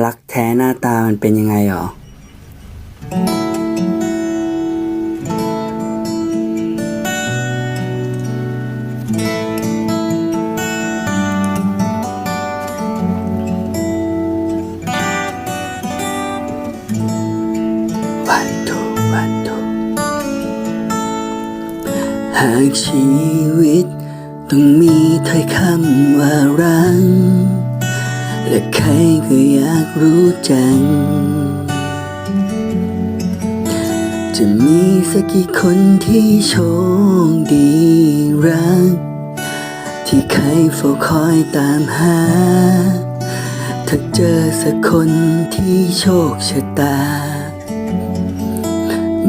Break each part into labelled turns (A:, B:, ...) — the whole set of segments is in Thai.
A: รักแท้หน้าตามันเป็นยังไงหรอ วันทุวันทุหากชีวิต ต้องมีถ้อยคำว่ารัก ครก็อยากรู้จัง จะมีสักกี่คนที่โชคดีรัก ที่ใครเฝ้าคอยตามหา ถ้าเจอสักคนที่โชคชะตา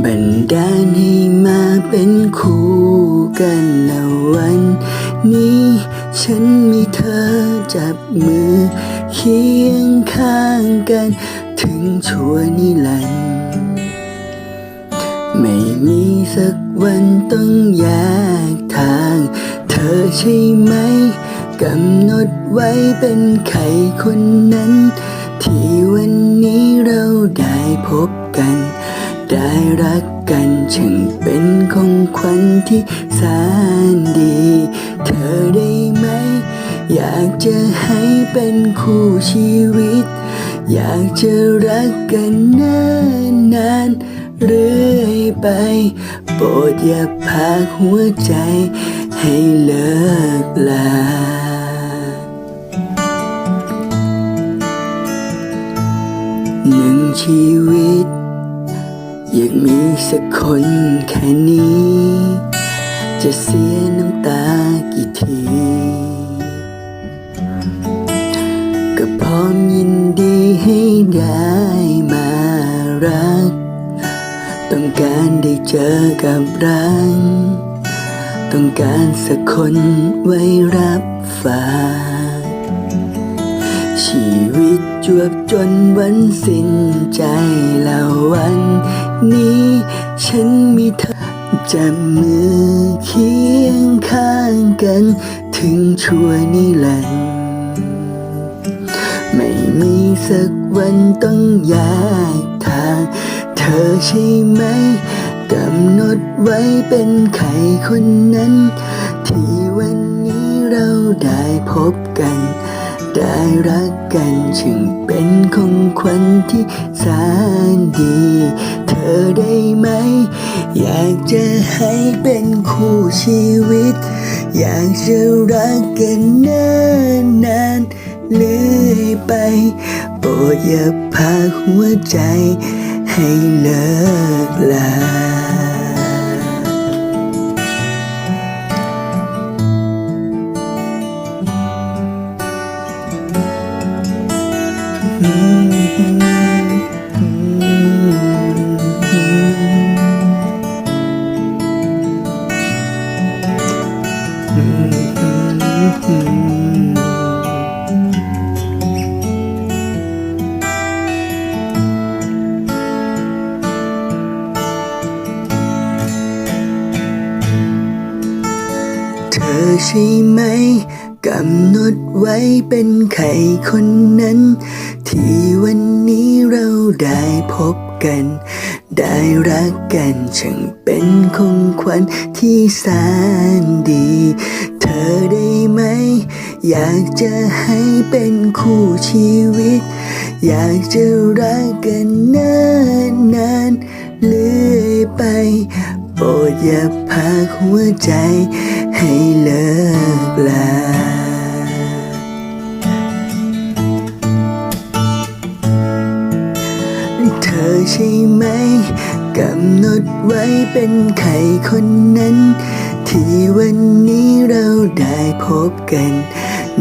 A: บันดาลให้มาเป็นคู่กันในวันนี้ฉันมีเธอจับมือ เคียงข้างกัน ถึงชั่วนิรันดร์ไม่มีสักวันต้องแยกทาง เธอใช่ไหมกำหนดไว้เป็นใครคนนั้น ที่วันนี้เราได้พบกัน ได้รักกันช่างเป็นของขวัญที่แสนดี เธอได้ไหม อยากจะให้เป็นคู่ชีวิต อยากจะรักกันนานนานๆเรื่อยไป โปรดอย่าพาหัวใจให้เลิกลาหนึ่งชีวิต อยากมีสักคนแค่นี้ จะเสียน้ำตากี่ที ก็พร้อมยินดีให้ได้มารัก ต้องการได้เจอกับรักต้องการสักคนไว้รับฝากชีวิตจวบจนวันสิ้นใจแล้ววันนี้ ฉันมีเธอจับมือเคียงข้างกัน ถึงชั่วนิรันดร์ สักวันต้องแยกทาง เธอใช่ไหมกำหนดไว้เป็นใครคนนั้น ที่วันนี้เราได้พบกัน ได้รักกันจึงเป็นของขวัญที่แสนดี เธอได้ไหม อยากจะให้เป็นคู่ชีวิต อยากจะรักกันนานนานๆเลื่อย ไป โปรดอย่าพาหัวใจให้เลิกลา อใช่ไหม กำหนดไว้เป็นใครคนนั้น ที่วันนี้เราได้พบกัน ได้รักกันช่างเป็นของขวัญที่แสนดี เธอได้ไหม อยากจะให้เป็นคู่ชีวิต อยากจะรักกันนานนานเลื่อยไป โปรดอย่าพาหัวใจให้เลิกลาเธอใช่ไหมกำหนดไว้เป็นใครคนนั้น ที่วันนี้เราได้พบกัน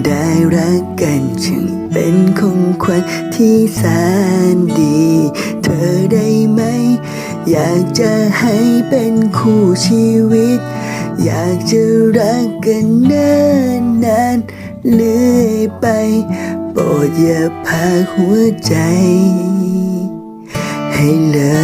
A: ได้รักกันจึงเป็นของขวัญที่แสนดี เธอได้ไหม อยากจะให้เป็นคู่ชีวิต อยากจะรักกันนานนานๆเลื่อยไป โปรดอย่าพาหัวใจ ให้เลิก